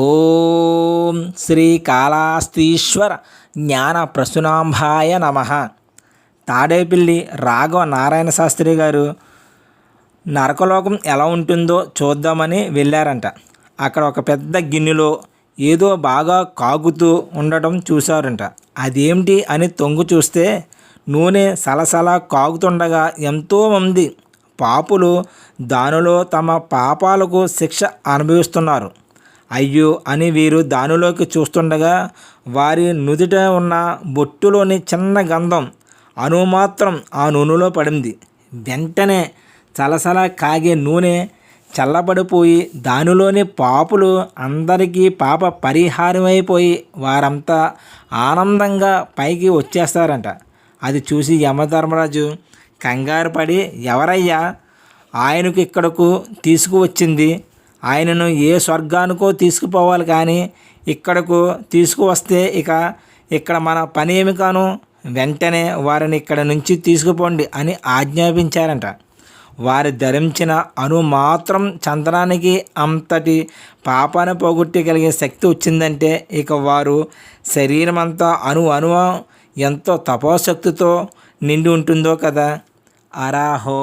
ఓం శ్రీ కాళాస్తీశ్వర జ్ఞాన ప్రసునాంభాయ నమ. తాడేపల్లి రాఘవ నారాయణ శాస్త్రి గారు నరకలోకం ఎలా ఉంటుందో చూద్దామని వెళ్ళారంట. అక్కడ ఒక పెద్ద గిన్నెలో ఏదో బాగా కాగుతూ ఉండటం చూశారంట. అదేమిటి అని తొంగు చూస్తే నూనె సలసల కాగుతుండగా ఎంతోమంది పాపులు దానిలో తమ పాపాలకు శిక్ష అనుభవిస్తున్నారు. అయ్యో అని వీరు దానిలోకి చూస్తుండగా వారి నుదుట ఉన్న బొట్టులోని చిన్న గంధం అనుమాత్రం ఆ నూనెలో పడింది. వెంటనే చలసల కాగే నూనె చల్లబడిపోయి దానిలోని పాపులు అందరికీ పాప పరిహారమైపోయి వారంతా ఆనందంగా పైకి వచ్చేస్తారంట. అది చూసి యమధర్మరాజు కంగారు పడి ఎవరయ్యా? ఆయనకు ఇక్కడకు తీసుకువచ్చింది ఆయనను ఏ స్వర్గానికో తీసుకుపోవాలి కానీ ఇక్కడకు తీసుకువస్తే ఇక ఇక్కడ మన పని ఏమి కాను? వెంటనే వారిని ఇక్కడ నుంచి తీసుకుపోండి అని ఆజ్ఞాపించారంట. వారి ధరించిన అను మాత్రం చంద్రానికి అంతటి పాపాన్ని పోగొట్టగలిగే శక్తి వచ్చిందంటే ఇక వారు శరీరం అంతా అణు అణువ ఎంతో తపోశక్తితో నిండి ఉంటుందో కదా? అరాహో!